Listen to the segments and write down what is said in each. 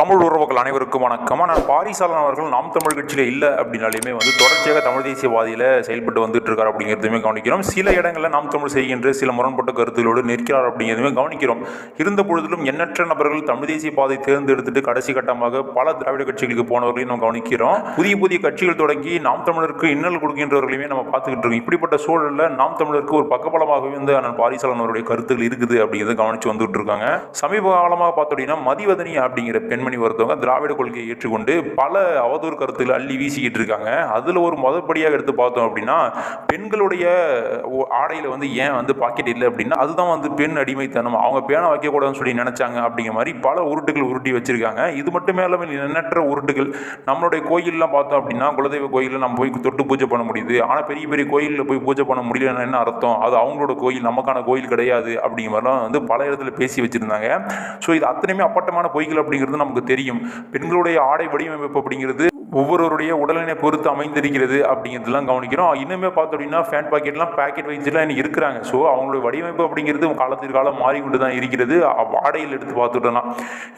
தமிழ் உறவுகள் அனைவருக்கும் வணக்கம். நான் பாரிசாலன் அவர்கள் நாம் தமிழ் கட்சியில் இல்லை அப்படின்னாலுமே வந்து தொடர்ச்சியாக தமிழ் தேசியவாதியில் செயல்பட்டு வந்துட்டு இருக்கார் அப்படிங்கிறதுமே கவனிக்கிறோம். சில இடங்களில் நாம் தமிழ் செய்கின்ற சில முரண்பட்ட கருத்துகளோடு நிற்கிறார் அப்படிங்கிறதுமே கவனிக்கிறோம். இருந்த பொழுதிலும் எண்ணற்ற நபர்கள் தமிழ் தேசிய பாதை தேர்ந்தெடுத்துட்டு கடைசி கட்டமாக பல திராவிட கட்சிகளுக்கு போனவர்களையும் நம்ம கவனிக்கிறோம். புதிய புதிய கட்சிகள் தொடங்கி நாம் தமிழருக்கு இன்னல் கொடுக்கின்றவர்களையுமே நம்ம பார்த்துக்கிட்டு இருக்கோம். இப்படிப்பட்ட சூழலில் நாம் தமிழருக்கு ஒரு பக்கபலமாகவே வந்து அண்ணன் பாரிசாலன் அவருடைய கருத்துக்கள் இருக்குது அப்படிங்கிறத கவனித்து வந்துட்டு இருக்காங்க சமீப காலமாக பார்த்தோம் அப்படின்னா மதிவதனி அப்படிங்கிற பெண்மணி ஒருத்தவங்க திராவிட கொள்கையை ஏற்றுக்கொண்டு பல அவதூறு கருத்துக்களை அள்ளி வீசிக்கிட்டு இருக்காங்க. அதில் ஒரு முதற்படியாக எடுத்து பார்த்தோம் அப்படின்னா பெண்களுடைய ஆடையில் வந்து ஏன் வந்து பாக்கெட் இல்லை அப்படின்னா அதுதான் வந்து பெண் அடிமைத்தனம். அவங்க பேனை வைக்கக்கூடாதுன்னு சொல்லி நினச்சாங்க அப்படிங்கிற மாதிரி பல உருட்டுகள் உருட்டி வச்சிருக்காங்க. இது மட்டுமே இல்லாமல் எண்ணற்ற உருட்டுகள். நம்மளுடைய கோயிலெலாம் பார்த்தோம் அப்படின்னா குலதெய்வ கோயிலில் நம்ம போய் தொட்டு பூஜை பண்ண முடியுது. ஆனால் பெரிய பெரிய கோயிலில் போய் பூஜை பண்ண முடியலன்னா என்ன அர்த்தம்? அது அவங்களோட கோயில் நமக்கான கோயில் கிடையாது அப்படிங்கிற மாதிரிலாம் வந்து பல இடத்துல பேசி வச்சுருந்தாங்க. ஸோ இது அத்தனையுமே அப்பட்டமான பொய்கள் அப்படிங்கிறது நமக்கு தெரியும். பெண்களுடைய ஆடை வடிவமைப்பு அப்படிங்கிறது ஒவ்வொருவருடைய உடல்நிலை பொறுத்து அமைந்திருக்கிறது அப்படிங்கிறதுலாம் கவனிக்கிறோம். இன்னுமே பார்த்தோம் அப்படின்னா ஃபேன் பாக்கெட்லாம் பேக்கெட் வைஸ்லாம் இன்னும் இருக்கிறாங்க. ஸோ அவங்களுடைய வடிவமைப்பு அப்படிங்கிறது காலத்திற்கு காலம் மாறிக்கொண்டு தான் இருக்கிறது. வாடையில் எடுத்து பார்த்துட்டோம்னா.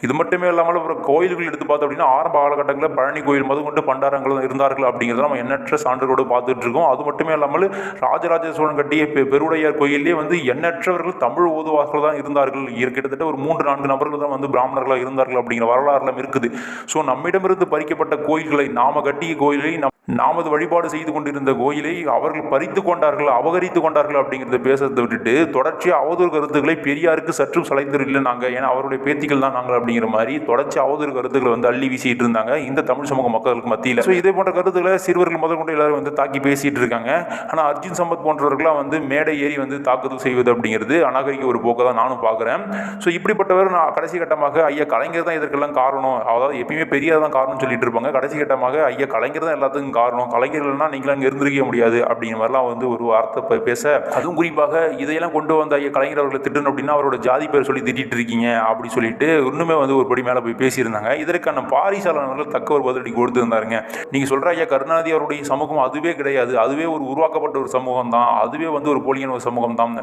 இது மட்டுமே இல்லாமல் அப்புறம் கோயில்கள் எடுத்து பார்த்தோம் அப்படின்னா ஆரம்ப காலகட்டங்களில் பழனி கோயில் முதல் கொண்டு பண்டாரங்கள் இருந்தார்கள் அப்படிங்கிறது நம்ம எண்ணற்ற சான்றுகளோடு பார்த்துட்டு இருக்கோம். அது மட்டுமே இல்லாமல் ராஜராஜ சோழன் கட்டிய பெ- பெருவுடையார் கோயிலே வந்து எண்ணற்றவர்கள் தமிழ் ஓதுவார்கள் தான் இருந்தார்கள். கிட்டத்தட்ட ஒரு மூன்று நான்கு நபர்கள் தான் வந்து பிராமணர்களாக இருந்தார்கள் அப்படிங்கிற வரலாறுலாம் இருக்குது. ஸோ நம்மிடமிருந்து பறிக்கப்பட்ட கோயில்களை நாம கட்டிய கோயிலை நம் நாமது வழிபாடு செய்து கொண்டிருந்த கோயிலை அவர்கள் பறித்து கொண்டார்கள் அபகரித்து கொண்டார்கள் அப்படிங்கிறத பேசுறதை விட்டுட்டு தொடர்ச்சியாக அவதூறு கருத்துக்களை பெரியாருக்கு சற்றும் சளைத்தர் இல்லை நாங்கள் ஏன்னா அவருடைய பேத்திகள் தான் நாங்கள் அப்படிங்கிற மாதிரி தொடர்ச்சி அவதூறு கருத்துக்களை வந்து அள்ளி வீசிட்டு இருந்தாங்க இந்த தமிழ் சமூக மக்களுக்கு மத்தியில். ஸோ இதே போன்ற கருத்துக்களை சிறுவர்கள் முதல் கொண்டு எல்லாரும் வந்து தாக்கி பேசிட்டு இருக்காங்க. ஆனால் அர்ஜுன் சம்பத் போன்றவர்களாம் வந்து மேடை ஏறி வந்து தாக்குதல் செய்வது அப்படிங்கிறது அநாகரிக ஒரு போக்கை தான் நானும் பார்க்குறேன். ஸோ இப்படிப்பட்டவர் நான் கடைசி கட்டமாக ஐயா கலைஞர் தான் இதற்கெல்லாம் காரணம். அதாவது எப்பயுமே பெரியார் தான் காரணம் சொல்லிட்டு இருப்பாங்க. கடைசி கட்டமாக ஐயா கலைஞர் தான் எல்லாத்துக்கும் காரணம். கலைஞர் இல்லைன்னா நீங்களும் அங்கே இருந்திருக்க முடியாது. அப்படிங்கிற மாதிரிலாம் வந்து ஒரு வார்த்தை பேச அதுவும் குறிப்பாக இதையெல்லாம் கொண்டு வந்த ஐயா கலைஞர் அவர்களை திட்டணும் அப்படின்னா அவரோட ஜாதி பேர் சொல்லி திட்டிட்டு இருக்கீங்க அப்படி சொல்லிட்டு இன்னுமே வந்து ஒரு படி மேலே போய் பேசியிருந்தாங்க. இதற்கான பாரிசாலனர்கள் தக்க ஒரு பதிலடி கொடுத்துருந்தாருங்க. நீங்கள் சொல்கிற ஐயா கருணாநிதி அவருடைய சமூகம் அதுவே கிடையாது. அதுவே ஒரு உருவாக்கப்பட்ட ஒரு சமூகம் தான். அதுவே வந்து ஒரு போலியான ஒரு சமூகம் தான்.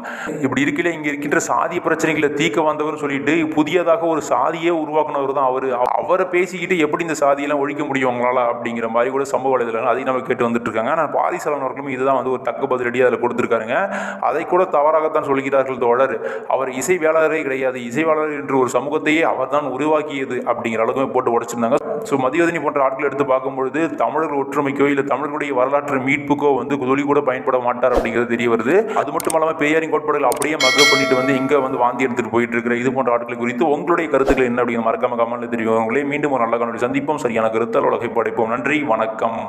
இப்படி இருக்கல இங்கே இருக்கின்ற சாதிய பிரச்சனைகளை தீக்க வந்தவர் சொல்லிட்டு புதியதாக ஒரு சாதியே உருவாக்குனவர் தான் அவர். அவரை பேசிக்கிட்டு எப்படி இந்த சாதியெல்லாம் ஒழிக்க முடியும் உங்களால் அப்படிங்கிற மாதிரி கூட சம்பவ வலைதளங்கள் அதையும் நம்ம கேட்டு வந்துட்டுருக்காங்க. ஆனால் பாரிசலன் அவர்களும் இதுதான் வந்து ஒரு தக்க பதிலடி அதில் கொடுத்துருக்காருங்க. அதை கூட தவறாகத்தான் சொல்கிறார்கள் தோழர். அவர் இசைவேளாளரே கிடையாது. இசைவேளாளர் என்று ஒரு சமூகத்தையே அவர் தான் உருவாக்கியது அப்படிங்கிற அளவுக்கு போட்டு உடைச்சிருந்தாங்க. ஸோ மதியோதனி போன்ற ஆட்கள் எடுத்து பார்க்கும்பொழுது தமிழர் ஒற்றுமைக்கோ இல்லை தமிழர்களுடைய வரலாற்று மீட்புக்கோ வந்து துளி கூட பயன்பட மாட்டார் அப்படிங்கிறது தெரிய வருது. அது மட்டும் இல்லாமல் பெரியாரின் கோட்பாடுகள் அப்படியே மக்கள் பண்ணிட்டு வந்து இங்கே வந்து வாந்தி எடுத்துட்டு போயிட்டு இருக்கிற இது போன்ற ஆட்களை குறித்து உங்களுடைய கருத்துக்கள் என்ன அப்படிங்கிற மறக்காம கமெண்ட்ல தெரியும் உங்களே மீண்டும் ஒரு நல்ல கண்ணோடி சந்திப்போம். சரியான கருத்தால் உலகை படைப்போம். நன்றி வணக்கம்.